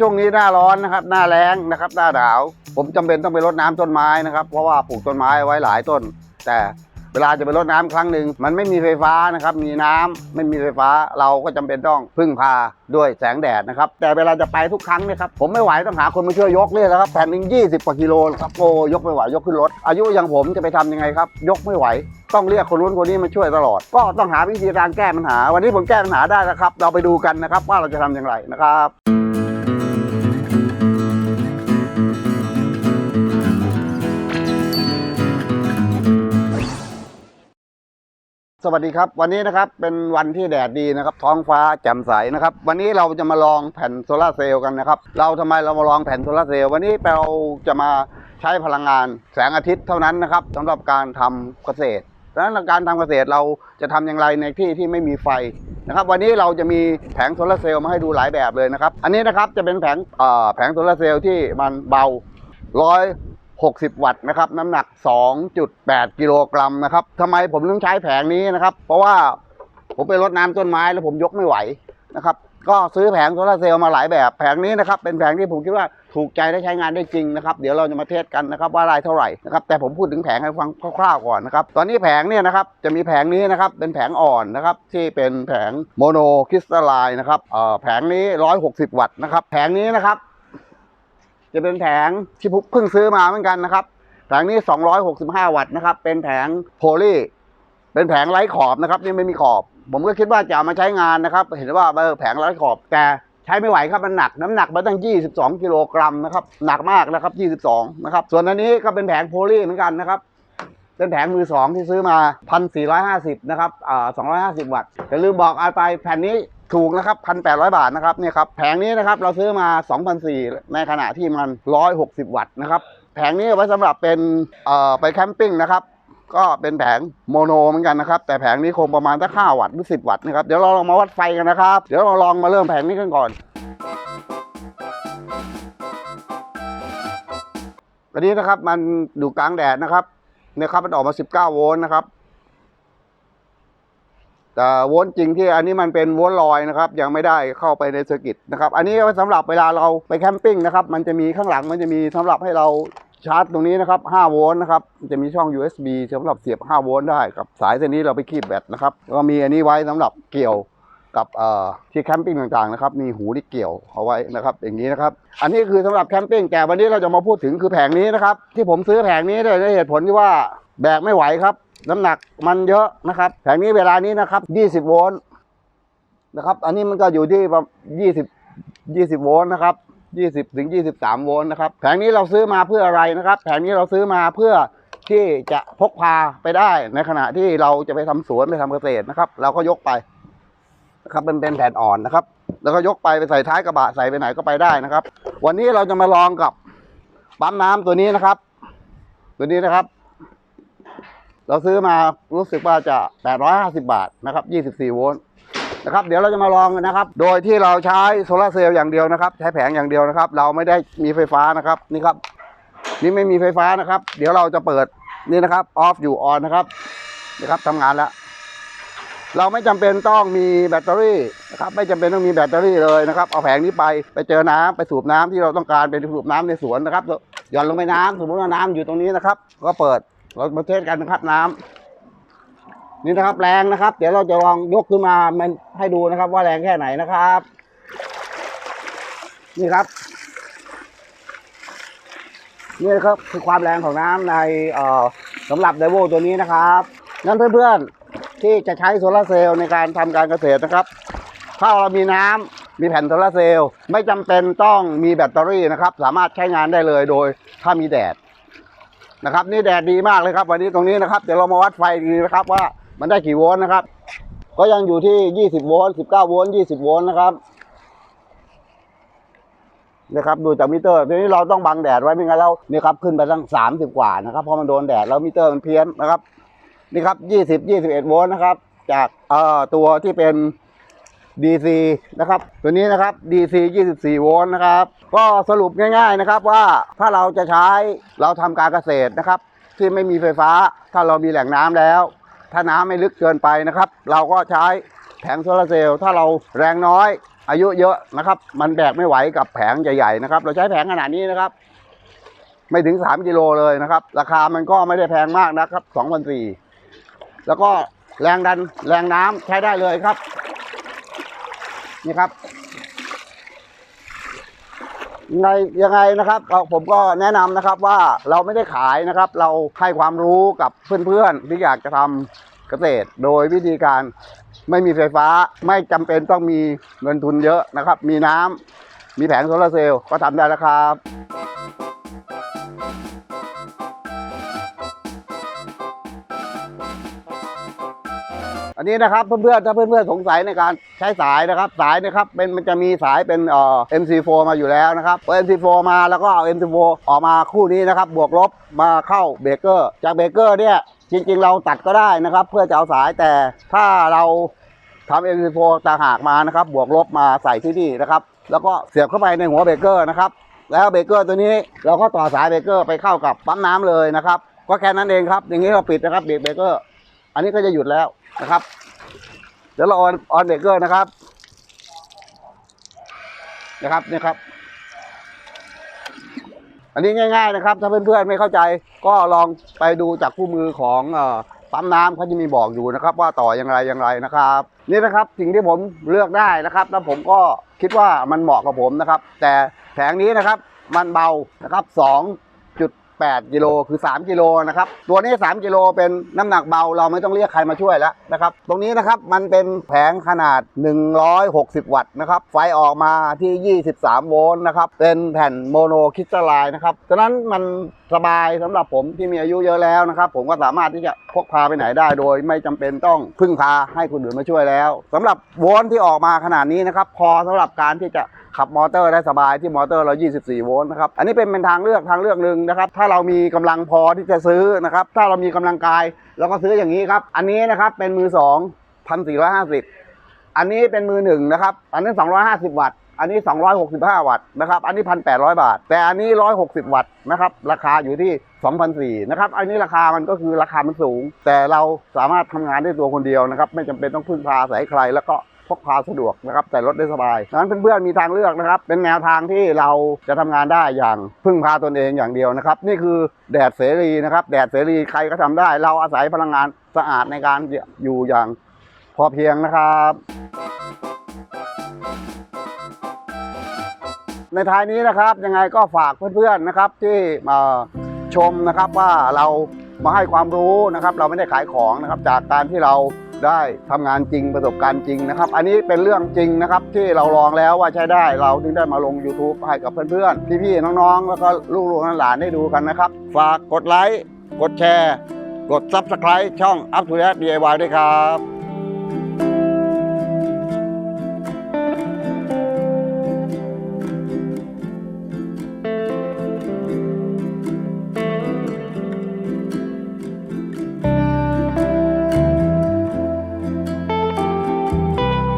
ช่วงนี้หน้าร้อนนะครับ หน้าแล้งนะครับ หน้าหนาว ผมจำเป็นต้องไปรดน้ำต้นไม้นะครับ เพราะว่าปลูกต้นไม้ไว้หลายต้น แต่เวลาจะไปรดน้ำครั้งหนึ่งมันไม่มีไฟฟ้านะครับ มีน้ำไม่มีไฟฟ้าเราก็จำเป็นต้องพึ่งพาด้วยแสงแดดนะครับ แต่เวลาจะไปทุกครั้งเนี่ยครับผมไม่ไหวต้องหาคนมาช่วยยกเลยนะครับแผ่นหนึ่งยี่สิบกว่ากิโลครับโอ้ยกไม่ไหวยกขึ้นรถ อายุอย่างผมจะไปทำยังไงครับ ยกไม่ไหว ต้องเรียกคนนู้นคนนี้มาช่วยตลอด ก็ต้องหาวิธีการแก้ปัญหา วันนี้ผมแก้ปัญหาได้แล้วครับ เราไปดูกันนะครับ ว่าเราจะทำอย่างไรนะครับ วัสดีครับ วันนี้นะครับเป็นวันที่แดดดีนะครับ ท้องฟ้าแจ่มใสนะครับ วันนี้เราจะมาลองแผ่นโซลาเซลล์กันนะครับ เราทำไมเรามาลองแผ่นโซลาเซลล์วันนี้เราจะมาใช้พลังงานแสงอาทิตย์เท่านั้นนะครับสำหรับการทำเกษตรดังนั้นการทำเกษตรเราจะทำอย่างไรในที่ที่ไม่มีไฟนะครับ วันนี้เราจะมีแผงโซลาเซลล์มาให้ดูหลายแบบเลยนะครับ อันนี้นะครับจะเป็นแผงแผงโซลาเซลล์ที่มันเบาร้อย 60 วัตต์นะครับน้ำหนัก 2.8 กิโลกรัมนะครับทำไมผมถึงใช้แผงนี้นะครับ เพราะว่าผมไปรดน้ำต้นไม้แล้วผมยกไม่ไหวนะครับ ก็ซื้อแผงโซลาเซลล์มาหลายแบบแผงนี้นะครับ เป็นแผงที่ผมคิดว่าถูกใจและใช้งานได้จริงนะครับ เดี๋ยวเราจะมาเทสกันนะครับว่าได้เท่าไหร่นะครับ แต่ผมพูดถึงแผงให้ฟังคร่าวๆก่อนนะครับ ตอนนี้แผงเนี่ยนะครับจะมีแผงนี้นะครับเป็นแผงอ่อนนะครับที่เป็นแผงโมโนคริสตัลไลน์นะครับเอ่อแผงนี้ 160 วัตต์นะครับ แผงนี้นะครับ จะเป็นแผงที่เพิ่งซื้อมาเหมือนกันนะครับ แผงนี้ 265 วัตต์นะครับ เป็นแผงโพลีเป็นแผงไร้ขอบนะครับนี่ไม่มีขอบ ผมก็คิดว่าจะเอามาใช้งานนะครับ เห็นว่าเออแผงไร้ขอบแต่ใช้ไม่ไหวครับมันหนักน้ำหนักมันตั้ง 22 กิโลกรัมนะครับหนักมากนะครับ 22 นะครับ ส่วนอันนี้ก็เป็นแผงโพลีเหมือนกันนะครับเป็นแผงมือสองที่ซื้อมา 1,450 นะครับอ่า250 วัตต์อย่าลืมบอกเอาไปแผ่นนี้ ถูกนะครับ1,800บาทนะครับเนี่ยครับแผงนี้นะครับเราซื้อมา2,400ในขณะที่มัน 160 วัตต์นะครับแผงนี้เอาไว้สำหรับเป็นเอ่อไปแคมปิ้งนะครับก็เป็นแผงโมโนเหมือนกันนะครับ แต่แผงนี้คงประมาณสัก5วัตต์หรือ10วัตต์นะครับเดี๋ยวเราลองมาวัดไฟกันนะครับ เดี๋ยวเราลองมาเริ่มแผงนี้กันก่อนอันนี้นะครับมันอยู่กลางแดดนะครับเนี่ยครับมันออกมา 19 โวลต์นะครับ แต่โวลต์จริงที่อันนี้มันเป็นโวลต์ลอยนะครับ ยังไม่ได้เข้าไปในเซอร์กิตนะครับ อันนี้ไว้สำหรับเวลาเราไปแคมปิ้งนะครับ มันจะมีข้างหลังมันจะมีสำหรับให้เราชาร์จตรงนี้นะครับ 5 โวลต์นะครับ จะมีช่อง USB สำหรับเสียบ 5 โวลต์ได้กับสายเส้นนี้เราไปคีบแบตนะครับ แล้วก็มีอันนี้ไว้สำหรับเกี่ยวกับที่แคมปิ้งต่างๆนะครับมีหูที่เกี่ยวเอาไว้นะครับ อย่างนี้นะครับ อันนี้คือสำหรับแคมปิ้งแต่วันนี้เราจะมาพูดถึงคือแผงนี้นะครับ ที่ผมซื้อแผงนี้ด้วยด้วยเหตุผลที่ว่าแบกไม่ไหวครับ น้ำหนักมันเยอะนะครับแผงนี้เวลานี้นะครับ20โวลต์นะครับ อันนี้มันก็อยู่ที่ประมาณ20 20โวลต์นะครับ20ถึง23โวลต์นะครับแผงนี้เราซื้อมาเพื่ออะไรนะครับ แผงนี้เราซื้อมาเพื่อที่จะพกพาไปได้ในขณะที่เราจะไปทำสวนไปทำเกษตรนะครับ เราก็ยกไปนะครับเป็นเป็นแผ่นอ่อนนะครับ แล้วก็ยกไปไปใส่ท้ายกระบะใส่ไปไหนก็ไปได้นะครับ วันนี้เราจะมาลองกับปั๊มน้ำตัวนี้นะครับ ตัวนี้นะครับ เราซื้อมารู้สึกว่าจะ 850 บาทนะครับ 24 โวลต์นะครับเดี๋ยวเราจะมาลองกันนะครับ โดยที่เราใช้โซลาเซลล์อย่างเดียวนะครับ ใช้แผงอย่างเดียวนะครับ เราไม่ได้มีไฟฟ้านะครับนี่ครับ นี่ไม่มีไฟฟ้านะครับ เดี๋ยวเราจะเปิดนี่นะครับออฟอยู่ออนนะครับนี่ครับทำงานแล้วเราไม่จำเป็นต้องมีแบตเตอรี่นะครับไม่จำเป็นต้องมีแบตเตอรี่เลยนะครับ เอาแผงนี้ไปไปเจอน้ำไปสูบน้ำที่เราต้องการไปสูบน้ำในสวนนะครับหย่อนลงไปน้ำสมมติว่าน้ำอยู่ตรงนี้นะครับ ก็เปิด เรามาเทสกันนะครับน้ำนี่นะครับแรงนะครับ เดี๋ยวเราจะลองยกขึ้นมามันให้ดูนะครับ ว่าแรงแค่ไหนนะครับ นี่ครับนี่ครับคือความแรงของน้ำในเอ่อสำหรับไดโวตัวนี้นะครับงั้นเพื่อนๆที่จะใช้โซลาเซลล์ในการทำการเกษตรนะครับ ถ้าเรามีน้ำมีแผ่นโซลาเซลล์ไม่จำเป็นต้องมีแบตเตอรี่นะครับ สามารถใช้งานได้เลยโดยถ้ามีแดด นะครับ นี่แดดดีมากเลยครับ วันนี้ตรงนี้นะครับเดี๋ยวเรามาวัดไฟดีนะครับว่ามันได้กี่โวลต์นะครับ ก็ยังอยู่ที่ 20 โวลต์ 19 โวลต์ 20 โวลต์นะครับนะครับดูจากมิเตอร์ทีนี้เราต้องบังแดดไว้ไม่งั้นเรานี่ครับขึ้นไปตั้งสามสิบกว่านะครับเพราะมันโดนแดดแล้วมิเตอร์มันเพี้ยนนะครับนี่ครับยี่สิบยี่สิบเอ็ดโวลต์นะครับ จากเอ่อตัวที่เป็น DC นะครับ ตัวนี้นะครับ DC 24 โวลต์นะครับ ก็สรุปง่ายๆนะครับว่าถ้าเราจะใช้เราทำการเกษตรนะครับ ที่ไม่มีไฟฟ้า ถ้าเรามีแหล่งน้ำแล้ว ถ้าน้ำไม่ลึกเกินไปนะครับ เราก็ใช้แผงโซลาร์เซลล์ถ้าเราแรงน้อย อายุเยอะนะครับ มันแบกไม่ไหวกับแผงใหญ่ๆนะครับ เราใช้แผงขนาดนี้นะครับ ไม่ถึงสามกิโลเลยนะครับ ราคามันก็ไม่ได้แพงมากนะครับสองพันสี่แล้วก็แรงดันแรงน้ำใช้ได้เลยครับ นี่ครับยังไงยังไงนะครับผมก็แนะนำนะครับว่าเราไม่ได้ขายนะครับ เราให้ความรู้กับเพื่อนๆที่อยากจะทำเกษตร โดยวิธีการไม่มีไฟฟ้าไม่จำเป็นต้องมีเงินทุนเยอะนะครับ มีน้ำมีแผงโซลาร์เซลล์ก็ทำได้แล้วครับ อันนี้นะครับเพื่อนๆถ้าเพื่อนๆสงสัยในการใช้สายนะครับ สายนะครับเป็นมันจะมีสายเป็นเอ่อ MC4 มาอยู่แล้วนะครับพอ MC4 มาแล้วก็เอา MC4 ออกมาคู่นี้นะครับ บวกลบมาเข้าเบรกเกอร์ จากเบรกเกอร์เนี่ยจริงๆ เราตัดก็ได้นะครับ เพื่อจะเอาสายแต่ถ้าเราทำ MC4 ต่างหากมานะครับ บวกลบมาใส่ที่นี่นะครับ แล้วก็เสียบเข้าไปในหัวเบรกเกอร์นะครับแล้วเบรกเกอร์ตัวนี้เราก็ต่อสายเบรกเกอร์ไปเข้ากับปั๊มน้ำเลยนะครับก็แค่นั้นเองครับ อย่างนี้เราปิดนะครับเบรกเบรกเกอร์ อันนี้ก็จะหยุดแล้วนะครับ เดี๋ยวเราออนออนเบรกเกอร์นะครับ นะครับนี่ครับ อันนี้ง่าย ๆ นะครับ ถ้าเพื่อนๆไม่เข้าใจ ก็ลองไปดูจากคู่มือของอปั๊มน้ำเขาจะมีบอกอยู่นะครับ ว่าต่ออย่างไรอย่างไรนะครับ นี่นะครับสิ่งที่ผมเลือกได้นะครับ แล้วผมก็คิดว่ามันเหมาะกับผมนะครับ แต่แผงนี้นะครับมันเบานะครับ 8กิโลคือ 3 กิโลนะครับ ตัวนี้ 3 กิโลเป็นน้ำหนักเบาเราไม่ต้องเรียกใครมาช่วยแล้วนะครับ ตรงนี้นะครับมันเป็นแผงขนาด 160 วัตต์นะครับ ไฟออกมาที่ 23 โวลต์นะครับ เป็นแผ่นโมโนคริสตัลไลน์นะครับฉะนั้นมันสบายสำหรับผมที่มีอายุเยอะแล้วนะครับ ผมก็สามารถที่จะพกพาไปไหนได้โดย ไม่จำเป็นต้องพึ่งพาให้คนอื่นมาช่วยแล้วสำหรับโวลต์ที่ออกมาขนาดนี้นะครับ พอสำหรับการที่จะ ขับมอเตอร์ได้สบายที่มอเตอร์เรา 24 โวลต์นะครับ อันนี้เป็นเป็นทางเลือกทางเลือกหนึ่งนะครับ ถ้าเรามีกำลังพอที่จะซื้อนะครับ ถ้าเรามีกำลังกายเราก็ซื้ออย่างนี้ครับ อันนี้นะครับเป็นมือสองพันสี่ร้อยห้าสิบอันนี้เป็นมือหนึ่งนะครับ อันนี้250วัตต์ อันนี้265วัตต์นะครับ อันนี้1,800บาท แต่อันนี้160วัตต์นะครับ ราคาอยู่ที่2,400นะครับ อันนี้ราคามันก็คือราคามันสูง แต่เราสามารถทำงานได้ตัวคนเดียวนะครับ ไม่จำเป็นต้องพึ่งพาอาศัยใครแล้วก็ พกพาสะดวกนะครับแต่รถได้สบายดังนั้นเพื่อนๆมีทางเลือกนะครับ เป็นแนวทางที่เราจะทำงานได้อย่างพึ่งพาตนเองอย่างเดียวนะครับ นี่คือแดดเสรีนะครับ แดดเสรีใครก็ทำได้ เราอาศัยพลังงานสะอาดในการอยู่อย่างพอเพียงนะครับในท้ายนี้นะครับยังไงก็ฝากเพื่อนๆนะครับที่มาชมนะครับว่าเรามาให้ความรู้นะครับ เราไม่ได้ขายของนะครับจากการที่เรา ได้ทำงานจริงประสบการณ์จริงนะครับ อันนี้เป็นเรื่องจริงนะครับที่เราลองแล้วว่าใช้ได้เราถึงได้มาลง YouTube ให้กับเพื่อนๆพี่ๆน้องๆ แล้วก็ลูกๆหลานๆได้ดูกันนะครับ ฝากกดไลค์กดแชร์ กด Subscribe ช่อง Up to Date DIY ด้วยครับ